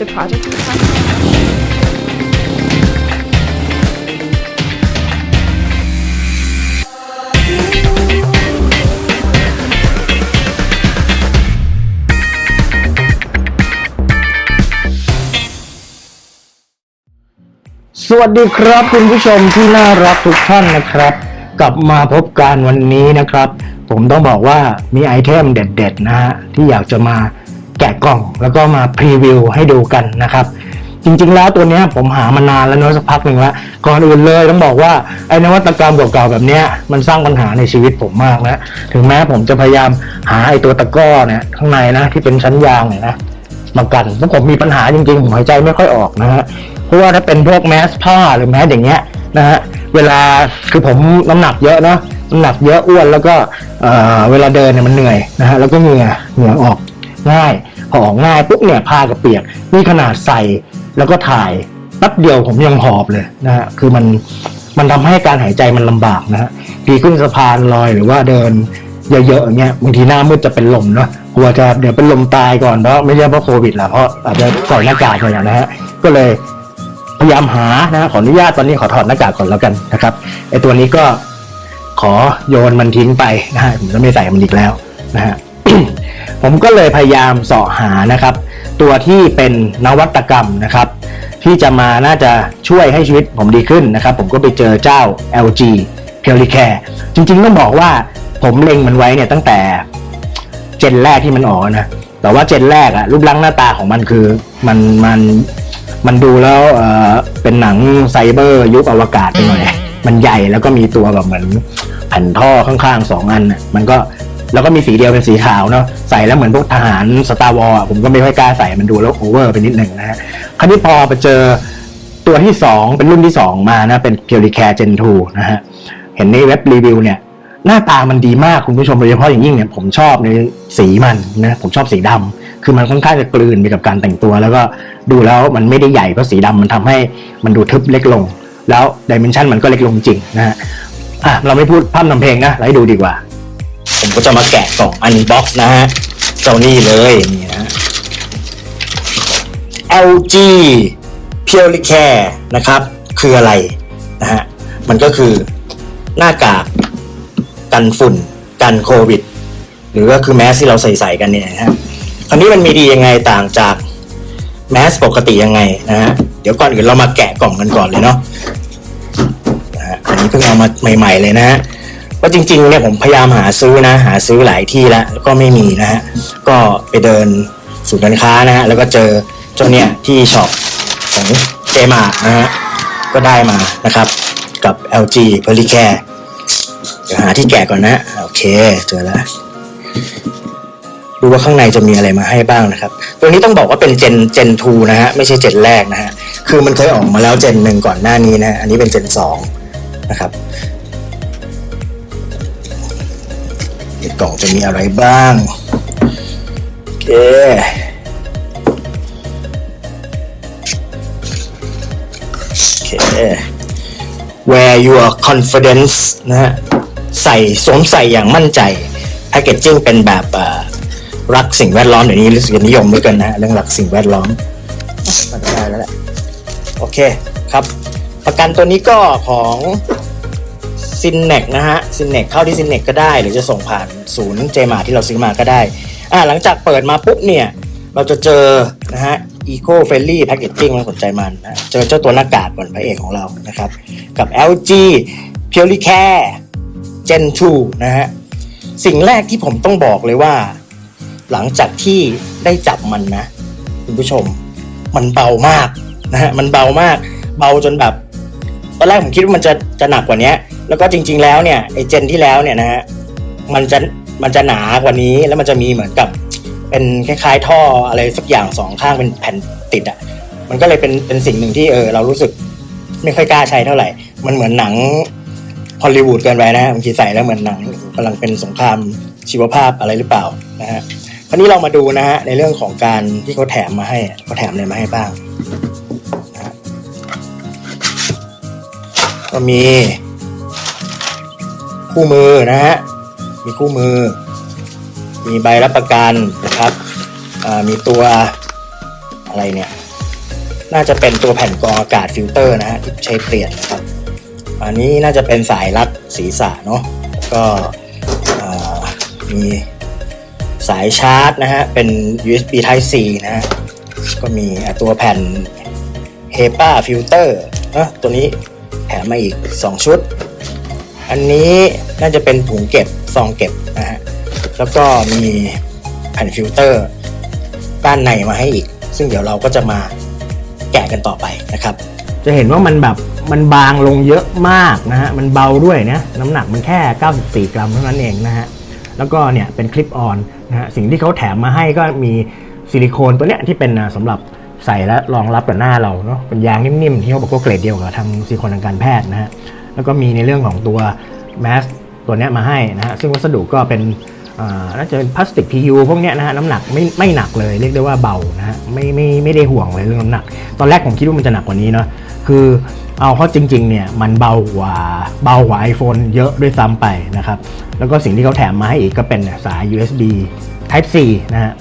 The project we talked about? สวัสดีครับคุณผู้ชมที่น่ารักทุกท่านนะครับ กลับมาพบกันวันนี้นะครับ ผมต้องบอกว่ามีไอเทมเด็ด ๆ นะฮะที่อยากจะมา แกะกล่อง แล้วก็มาพรีวิวให้ดูกันนะครับ จริงๆแล้วตัวนี้ผมหามานานแล้วเนอะสักพักหนึ่งแล้วก่อนอื่นเลยต้องบอกว่าไอ้นวัตกรรมเก่าๆแบบนี้มันสร้างปัญหาในชีวิตผมมากนะถึงแม้ผมจะพยายามหาไอ้ตัวตะก้อเนี่ยข้างในนะที่เป็นชั้นยางเนี่ยนะมากันเพราะผมมีปัญหาจริงๆผมหายใจไม่ค่อยออกนะฮะเพราะว่าถ้าเป็นพวกแมสผ้าหรือแมสอย่างเงี้ยนะฮะเวลาคือผมน้ำหนักเยอะเนาะน้ำหนักเยอะอ้วนแล้วก็เอ่อเวลาเดินเนี่ยมันเหนื่อยนะฮะแล้วก็เหงื่อเหงื่อออก ง่ายพออง่ายปุ๊บเนี่ยผ้าก็เปียกนี่ขนาดใส่แล้วก็ถ่ายแป๊บเดียวผมยังหอบเลยนะฮะคือมันมันทำให้การหายใจมันลำบากนะฮะพีขึ้นสะพานลอยหรือว่าเดินเยอะๆอย่างเงี้ยบางทีหน้ามืดจะเป็นลมเนาะกลัวจะเดี๋ยวเป็นลมตายก่อนเพราะไม่ใช่เพราะโควิดละเพราะอาจจะใส่หน้ากากอะไรอย่างนะฮะก็เลยพยายามหานะขออนุญาตตอนนี้ขอถอดหน้ากากก่อนแล้วกันนะครับไอตัวนี้ก็ขอโยนมันทิ้งไปนะฮะผมจะไม่ใส่มันอีกแล้วนะฮะ ผมก็เลยพยายามเสาะหานะครับ ตัวที่เป็นนวัตกรรมนะครับ ที่จะมาน่าจะช่วยให้ชีวิตผมดีขึ้นนะครับ ผมก็ไปเจอเจ้า LG p u r i c a r e จริงๆต้องบอกว่าผมเล็งมันไว้เนี่ยตั้งแต่เจนแรกที่มันออกนะ แต่ว่าเจนแรกอะรูปลักษณ์หน้าตาของมันคือมันมันมันดูแล้วเออเป็นหนังไซเบอร์ยุคอวกาศไปหน่อย มันใหญ่แล้วก็มีตัวแบบเหมือนแผ่นท่อข้างๆสองอัน มันก็ แล้วก็มีสีเดียวเป็นสีขาวเนาะใส่แล้วเหมือนพวกทหารสตาร์วอลผมก็ไม่ค่อยกล้าใส่มันดูแล้วโอเวอร์ไปนิดหนึ่งนะฮะคราวนี้พอไปเจอตัวที่ 2 เป็นรุ่นที่ 2 มานะเป็น p u r i c a r e Gen 2นะฮะเห็นในเว็บรีวิวเนี่ยหน้าตามันดีมากคุณผู้ชมโดยเฉพาะอย่างยิ่งเนี่ยผมชอบในสีมันนะผมชอบสีดำคือมันค่อนข้างจะกลืนไปกับการแต่งตัว แล้วก็ดูแล้วมันไม่ได้ใหญ่เพราะสีดำมันทำให้มันดูทึบเล็กลง แล้วดิเมนชันมันก็เล็กลงจริงนะฮะอะเราไม่พูดพร่ำนำเพลงนะเราให้ดูดีกว่า ผมก็จะมาแกะกล่องอันบ็อกนะฮะ เจ้านี่เลยนี่นะ LG Pure Care นะครับ คืออะไรนะฮะ มันก็คือหน้ากากกันฝุ่น กันโควิด หรือก็คือแมสที่เราใส่ใส่กันเนี่ยนะฮะคราวนี้มันมีดียังไงต่างจากแมสปกติยังไงนะฮะ เดี๋ยวก่อนอื่นเรามาแกะกล่องกันก่อนเลยเนาะนะฮะอันนี้เพิ่งเอามาใหม่ ๆ เลยนะฮะ ว่าจริงๆเนี่ยผมพยายามหาซื้อนะ หาซื้อหลายที่แล้วก็ไม่มีนะฮะก็ไปเดินศูนย์การค้านะฮะแล้วก็เจอเจ้าเนี่ยที่ช็อปของเจมานะฮะก็ได้มานะครับ กับ LG p e r l i c a r e เดี๋ยวหาที่แกะก่อนนะโอเคเจอแล้วดูว่าข้างในจะมีอะไรมาให้บ้างนะครับ ตัวนี้ต้องบอกว่าเป็นเจนเจน2นะฮะไม่ใช่เจนแรกนะฮะคือมันเคยออกมาแล้วเจนหนึ่งก่อนหน้านี้นะ อันนี้เป็นเจน2นะครับ ในกล่องจะมีอะไรบ้างโอเคโอเค wear your confidence นะฮะใส่สวมใส่อย่างมั่นใจแพคเกจจิ้งเป็นแบบรักสิ่งแวดล้อมเดี๋ยวนี้รู้สึกนิยมด้วยกันนะฮะเรื่องรักสิ่งแวดล้อมมาได้แล้วแหละโอเคครับ ประกันตัวนี้ก็ของ ซินเนกนะฮะซินเนกเข้าที่ซินเนกก็ได้ หรือจะส่งผ่านศูนย์เจมาที่เราซื้อมาก็ได้อ่าหลังจากเปิดมาปุ๊บเนี่ย เราจะเจอนะฮะ Eco Friendly Packaging น่าสนใจมันนะเจอเจ้าตัวหน้ากากก่อนพระเอกของเรานะครับ กับ LG Purely Care Gen 2นะฮะ สิ่งแรกที่ผมต้องบอกเลยว่า หลังจากที่ได้จับมันนะ คุณผู้ชม มันเบามากนะฮะ มันเบามาก เบาจนแบบ ตอนแรกผมคิดว่ามันจะจะหนักกว่านี้แล้วก็จริง ๆ แล้วเนี่ยไอ้เจนที่แล้วเนี่ยนะฮะมันจะมันจะหนากว่านี้แล้วมันจะมีเหมือนกับ เป็นคล้ายๆท่ออะไรสักอย่างสองข้างเป็นแผ่นติดอะ่ะมันก็เลยเป็นเป็นสิ่งหนึ่งที่เออเรารู้สึกไม่ค่อยกล้าใช้เท่าไหร่ มันเหมือนหนังฮอลลีวูดเกินไปนะฮะบางทีใส่แล้วเหมือนหนังกำลังเป็นสงครามชีวภาพอะไรหรือเปล่านะฮะคราวนี้เรามาดูนะฮะในเรื่องของการที่เขาแถมมาให้เขาแถมอะไรมาให้บ้าง ก็มี คู่มือนะฮะ มีคู่มือ มีใบรับประกันนะครับอ่ามีตัวอะไรเนี่ย น่าจะเป็นตัวแผ่นกรองอากาศฟิลเตอร์นะฮะที่ใช้เปลี่ยนนะครับ อันนี้น่าจะเป็นสายรัดศีรษะเนาะก็อ่ามีสายชาร์จนะฮะ เป็น USB Type C นะฮะ ก็มีตัวแผ่น HEPA filter นะตัวนี้ แถมมาอีก 2 ชุด อันนี้น่าจะเป็นถุงเก็บซองเก็บนะฮะแล้วก็มีแผ่นฟิลเตอร์ด้านในมาให้อีก ซึ่งเดี๋ยวเราก็จะมาแกะกันต่อไปนะครับ จะเห็นว่ามันแบบมันบางลงเยอะมากนะฮะมันเบาด้วยนะน้ำหนักมันแค่ 94 กรัมเท่านั้นเองนะฮะแล้วก็เนี่ยเป็นคลิปออนนะฮะสิ่งที่เขาแถมมาให้ก็มีซิลิโคนตัวเนี้ยที่เป็นสำหรับ ใส่และรองรับกับหน้าเราเนาะเป็นยางนิ่มๆที่เขาบอกว่าเกรดเดียวกับทางซิลิโคนทางการแพทย์นะฮะแล้วก็มีในเรื่องของตัวแมสตัวนี้มาให้นะฮะซึ่งวัสดุก็เป็นอาน่าจะเป็นพลาสติก PU พวกนี้นะฮะน้ำหนักไม่ไม่หนักเลยเรียกได้ว่าเบานะฮะไม่ไม่ไม่ได้ห่วงเลยเรื่องน้ำหนัก ตอนแรกผมคิดว่ามันจะหนักกว่านี้เนาะคือเอาเข้าจริงๆเนี่ยมันเบากว่าเบากว่า iPhone เยอะด้วยซ้ำไปนะครับแล้วก็สิ่งที่เขาแถมมาให้อีกก็เป็นสาย USB Type C นะฮะ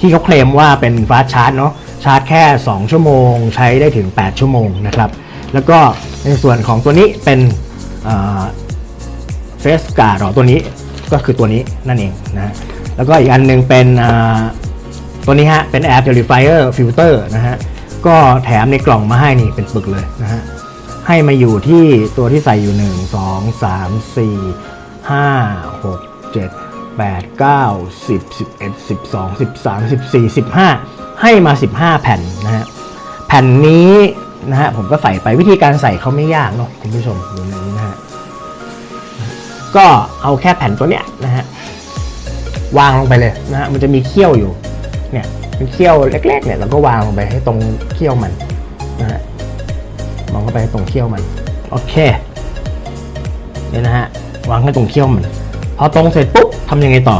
ที่เขาเคลมว่าเป็นฟาสชาร์จเนาะชาร์จแค่ 2 ชั่วโมง ใช้ได้ถึง 8 ชั่วโมงนะครับ แล้วก็ในส่วนของตัวนี้เป็นเฟสการ์ดตัวนี้ก็คือตัวนี้นั่นเองนะแล้วก็อีกอันหนึงเป็นตัวนี้ฮะ เป็น Air Purifier Filter นะฮะ ก็แถมในกล่องมาให้นี่เป็นปึกเลยนะฮะ ให้มาอยู่ที่ตัวที่ใส่อยู่ 1 2 3 4 5 6 7 8 9 10 11 12 13 14 15 ให้มา 15 แผ่นนะฮะแผ่นนี้นะฮะผมก็ใส่ไปวิธีการใส่เขาไม่ยากเนาะคุณผู้ชมดูในนี้นะฮะก็เอาแค่แผ่นตัวเนี้ยนะฮะวางลงไปเลยนะฮะมันจะมีเขี้ยวอยู่เนี่ยเป็นเขี้ยวเล็กๆเนี่ยเราก็วางลงไปให้ตรงเขี้ยวมันนะฮะมองเข้าไปตรงเขี้ยวมันโอเคเนี่ยนะฮะวางให้ตรงเขี้ยวมัน พอตรงเสร็จปุ๊บทำยังไงต่อ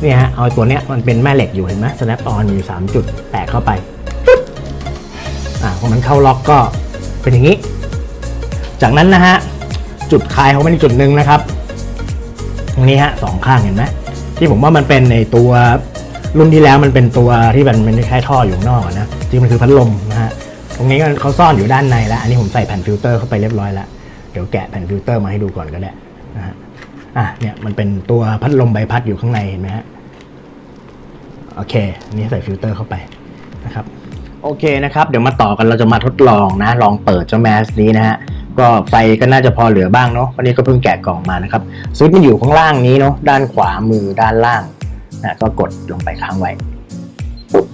เนี่ยฮะเอาตัวเนี้ยมันเป็นแม่เหล็กอยู่เห็นไหม snap on มีอยู่สามจุดแตกเข้าไปปุ๊บอ่าพอมันเข้าล็อกก็เป็นอย่างนี้ จากนั้นนะฮะ จุดคลายของมันอีกจุดหนึ่งนะครับตรงนี้ฮะสองข้างเห็นไหมที่ผมว่ามันเป็นในตัวรุ่นที่แล้วมันเป็นตัวที่มันเป็นคล้ายท่ออยู่นอกนะจริงมันคือพัดลมนะฮะตรงนี้ก็เขาซ่อนอยู่ด้านในแล้ว อันนี้ผมใส่แผ่นฟิลเตอร์เข้าไปเรียบร้อยแล้ว เดี๋ยวแกะแผ่นฟิลเตอร์มาให้ดูก่อนก็ได้นะฮะ อะเนี่ยมันเป็นตัวพัดลมใบพัดอยู่ข้างในเห็นไหมฮะโอเคนี้ใส่ฟิลเตอร์เข้าไปนะครับโอเคนะครับ เดี๋ยวมาต่อกันเราจะมาทดลองนะ ลองเปิดเจ้าแมสนี้นะฮะก็ไฟก็น่าจะพอเหลือบ้างเนาะวันนี้ก็เพิ่งแกะกล่องมานะครับซุดมันอยู่ข้างล่างนี้เนาะด้านขวามือด้านล่างนะก็กดลงไปค้างไว้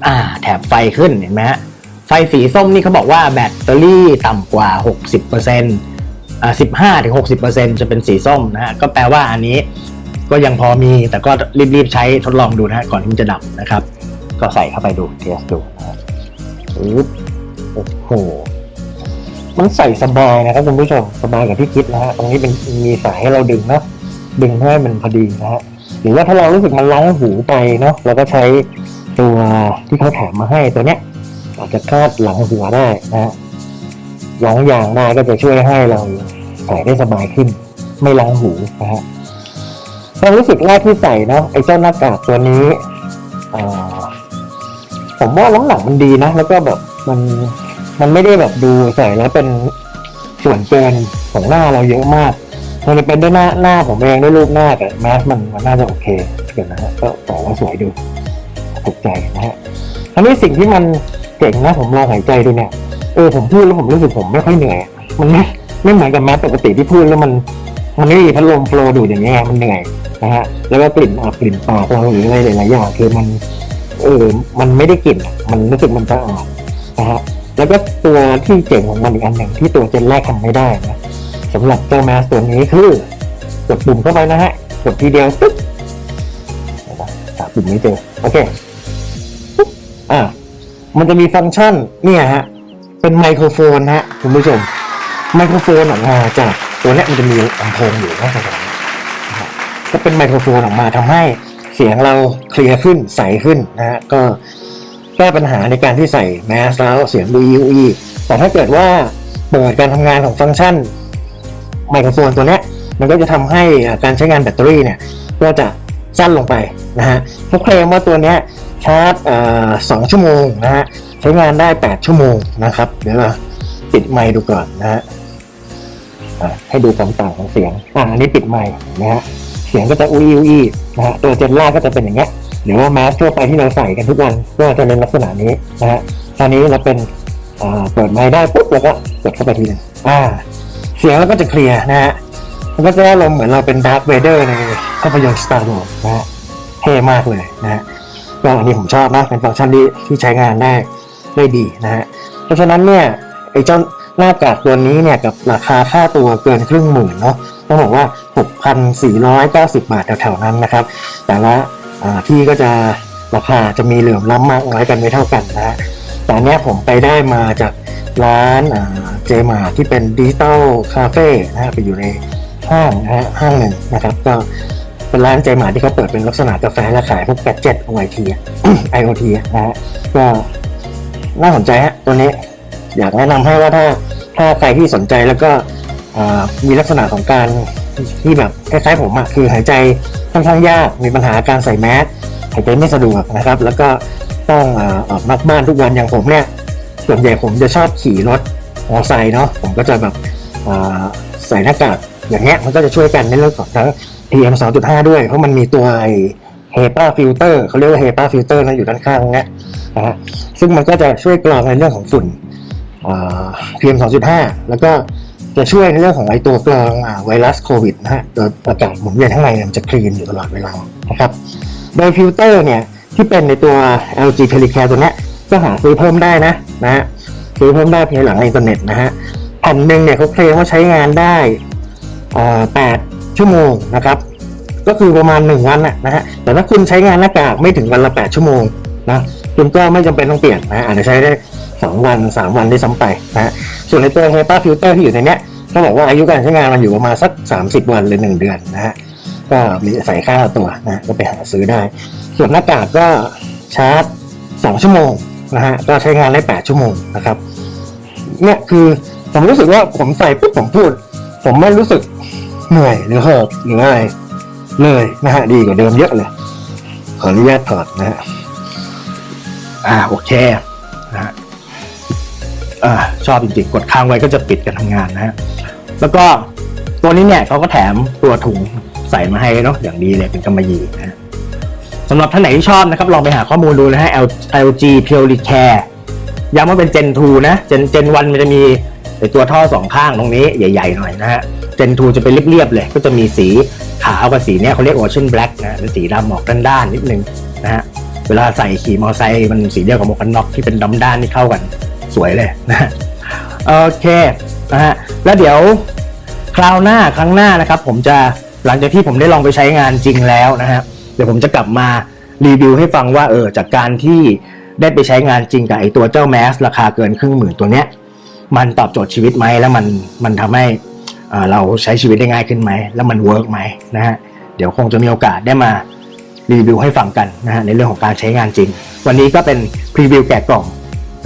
อ่า แถบไฟขึ้นเห็นไหมฮะไฟสีส้มนี่เขาบอกว่าแบตเตอรี่ต่ำกว่า 60%เปอร์เซ็นต์ สิบห้าถึงหกสิบเปอร์เซ็นจะเป็นสีส้มนะฮะก็แปลว่าอันนี้ก็ยังพอมีแต่ก็รีบๆใช้ทดลองดูนะฮะก่อนที่จะดับนะครับ ก็ใส่เข้าไปดูเทสดูนะปึ๊บโอ้โหมันใส่สบายนะครับคุณผู้ชมสบายกับที่คิดนะฮะตรงนี้เป็นมีสายให้เราดึงเนาะดึงให้มันพอดีนะฮะหรือว่าถ้าเรารู้สึกมันล้าหูไปเนาะเราก็ใช้ตัวที่เขาแถมมาให้ตัวเนี้ยอาจจะคาดหลังหัวได้นะฮะ ร้องยางได้ก็จะช่วยให้เราใส่ได้สบายขึ้น ไม่ร้องหูนะฮะความรู้สึกแรกที่ใส่นะไอ้เจ้าหน้ากากตัวนี้ผมว่าน้ำหนักมันดีนะ แล้วก็แบบมันมันไม่ได้แบบดูใส่แล้วเป็นส่วนเกินของหน้าเราเยอะมากมันเป็นด้วยหน้าหน้าผมเองด้วยรูปหน้าแต่แมสมันมันน่าจะโอเคเดี๋ยวนะฮะก็บอกว่าสวยดูถูกใจนะฮะอันนี้สิ่งที่มันเจ๋งนะผมลองหายใจดูเนี่ย เออผมพูดแล้วผมรู้สึกผมไม่ค่อยเหนื่อยมันไม่ไม่เหมือนกับแมสปกติที่พูดแล้วมัน มันไม่มีพัดลมโฟล์ดูดอย่างเงี้ยมันเหนื่อยนะฮะแล้วก็กลิ่นอับกลิ่นปากเราหรืออะไรหลายๆอย่างคือมันเออมันไม่ได้กลิ่นมันรู้สึกมันสะอาดนะฮะแล้วก็ตัวที่เจ๋งของมันอีกอันหนึ่งที่ตัวเจนแรกทำไม่ได้นะสำหรับเจ้าแมสตัวนี้คือกดปุ่มเข้าไปนะฮะกดทีเดียวปึ๊บนะหาปุ่มไม่เจอโอเคอ่ามันจะมีฟังก์ชันเนี่ยฮะ เป็นไมโครโฟนนะฮะคุณผู้ชม ไมโครโฟนออกมาจากตัวนี้มันจะมีลำโพงอยู่นะตรงนี้นะฮะก็เป็นไมโครโฟนออกมาทำให้เสียงเราเคลียร์ขึ้นใสขึ้นนะฮะก็แก้ปัญหาในการที่ใส่แมสแล้วเสียงดูอีอีแต่ถ้าเกิดว่าเปิดการทำงานของฟังก์ชันไมโครโฟนตัวนี้มันก็จะทำให้การใช้งานแบตเตอรี่เนี่ยก็จะสั้นลงไปนะฮะเขาเคลมว่าตัวนี้ชาร์จสองชั่วโมงนะฮะ ใช้งานได้ 8 ชั่วโมงนะครับ เดี๋ยวเราปิดไมค์ดูก่อนนะฮะให้ดูความต่างของเสียงอ่าอันนี้ปิดไมค์นะฮะเสียงก็จะอุ้ยอุ้ยนะฮะตัวเจนล่าก็จะเป็นอย่างเงี้ยหรือว่าแมสทั่วไปที่เราใส่กันทุกวันก็จะเป็นลักษณะนี้นะฮะคราวนี้เราเป็นอ่าเปิดไมค์ได้ปุ๊บแล้วก็กดเข้าไปทีนึงอ่า เสียงเราก็จะเคลียร์นะฮะมันก็จะได้ลมณ์เหมือนเราเป็นดาร์ v เวเดอร์ในภาพยนตร์ Star Wars นะฮะเท่มากเลยนะฮะก็อันนี้ผมชอบนะเป็นฟังก์ชันที่ที่ใช้งานได้ ได้ดีนะฮะเพราะฉะนั้นเนี่ยไอ้เจ้าหน้ากากตัวนี้เนี่ยกับราคาค่าตัวเกินครึ่งหมื่นเนาะต้องบอกว่า 6,490 บาทแถวๆนั้นนะครับ แต่ละที่ก็จะราคาจะมีเหลื่อมล้ำมากน้อยกันไม่เท่ากันนะฮะแต่อันเนี้ยผมไปได้มาจากร้านเจมาที่เป็นดิจิตอลคาเฟ่นะฮะไปอยู่ในห้างนะฮะห้างหนึ่งนะครับ ก็เป็นร้านเจมาที่เขาเปิดเป็นลักษณะกาแฟและขายพวกแกดเจ็ต OIT อะ IoT อะนะฮะก็ น่าสนใจฮะตัวนี้ อยากแนะนำให้ว่าถ้าถ้าใครที่สนใจแล้วก็มีลักษณะของการที่แบบคล้ายๆผมอะคือหายใจค่อนข้างยากมีปัญหาการใส่แมสหายใจไม่สะดวกนะครับ แล้วก็ต้องออกนอกบ้านทุกวันอย่างผมเนี่ยส่วนใหญ่ผมจะชอบขี่รถมออร์ไซค์เนาะผมก็จะแบบใส่หน้ากากอย่างเงี้ยมันก็จะช่วยกันในเรื่องของทั้ง PM 2.5 ด้วย เพราะมันมีตัวไอ้ HEPA filter เขาเรียกว่า HEPA filter นะอยู่ด้านข้างเนี้ยนะฮะซึ่งมันก็จะช่วยกรองในเรื่องของฝุ่นอ่า PM 2.5แล้วก็จะช่วยในเรื่องของไอตัวกรองอไวรัสโควิดนะฮะโดยอากาศหมุนเวียนข้างในมันจะคลีนอยู่ตลอดเวลานะครับโดยฟิลเตอร์เนี่ยที่เป็นในตัว LG Telecare ตัวเนี้ยก็หาซื้อเพิ่มได้นะนะฮะซื้อเพิ่มได้ภายหลังในอินเทอร์เน็ตนะฮะแผ่นหนึ่งเนี่ยเขาเคลมว่าใช้งานได้อ่า8ชั่วโมงนะครับ ก็คือประมาณ 1 วันน่ะนะฮะแต่ถ้าคุณใช้งานหน้ากากไม่ถึงวันละ 8 ชั่วโมงนะคุณก็ไม่จำเป็นต้องเปลี่ยนนะอาจจะใช้ได้ 2 วัน 3 วันได้ซ้ำไปนะฮะส่วนในตัว HEPA filter ที่อยู่ในเนี้ยเขาบอกว่าอายุการใช้งานมันอยู่ประมาณสัก 30 วันหรือ 1 เดือนนะฮะก็มีใส่ค่าตัวนะก็ไปหาซื้อได้ ส่วนหน้ากากก็ชาร์จ 2 ชั่วโมงนะฮะก็ใช้งานได้ 8 ชั่วโมงนะครับเนี่ยคือผมรู้สึกว่าผมใส่ปุ๊บผมพูด ผมไม่รู้สึกเหนื่อยหรือเหิบหรืออะไร เลยนะฮะดีกว่าเดิมเยอะเลย ขออนุญาตถอดนะฮะอ่าโอเคนะฮะอ่าชอบจริงๆกดค้างไว้ก็จะปิดการทำงานนะฮะแล้วก็ตัวนี้เนี่ยเขาก็แถมตัวถุงใส่มาให้เนาะอย่างดีเลยเป็นกำมะหยี่นะสำหรับท่านไหนที่ชอบนะครับ ลองไปหาข้อมูลดูนะฮะ L- LG Purely Care ย้ำว่าเป็น Gen 2 นะ Gen Gen 1 มันจะมีตัวท่อสองข้างตรงนี้ใหญ่ ๆ หน่อยนะฮะ Gen 2จะเป็นเรียบๆเลยก็จะมีสีขาวกับสีเนี้ยเขาเรียก Ocean Black นะเป็นสีดำออกด้านๆนิดนึงนะฮะเวลาใส่ขี่มอเตอร์ไซค์มันสีเดียวกับหมวกกันน็อกที่เป็นดำด้านที่เข้ากันสวยเลยนะฮะโอเคนะฮะแล้วเดี๋ยวคราวหน้าครั้งหน้านะครับ ผมจะหลังจากที่ผมได้ลองไปใช้งานจริงแล้วนะฮะเดี๋ยวผมจะกลับมารีวิวให้ฟังว่าเออจากการที่ได้ไปใช้งานจริงกับไอตัวเจ้าแมสราคาเกินครึ่งหมื่นตัวเนี้ยมันตอบโจทย์ชีวิตไหมแล้วมันมันทำให้ เราใช้ชีวิตได้ง่ายขึ้นไหม แล้วมันเวิร์กไหมนะฮะเดี๋ยวคงจะมีโอกาสได้มารีวิวให้ฟังกันนะฮะในเรื่องของการใช้งานจริง วันนี้ก็เป็นพรีวิวแกะกล่อง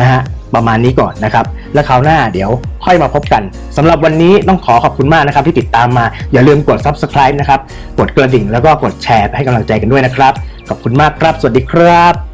นะฮะประมาณนี้ก่อนนะครับ แล้วคราวหน้าเดี๋ยวค่อยมาพบกันสำหรับวันนี้ต้องขอขอบคุณมากนะครับที่ติดตามมา อย่าลืมกด subscribe นะครับ กดกระดิ่งแล้วก็กดแชร์ให้กำลังใจกันด้วยนะครับ ขอบคุณมากครับ สวัสดีครับ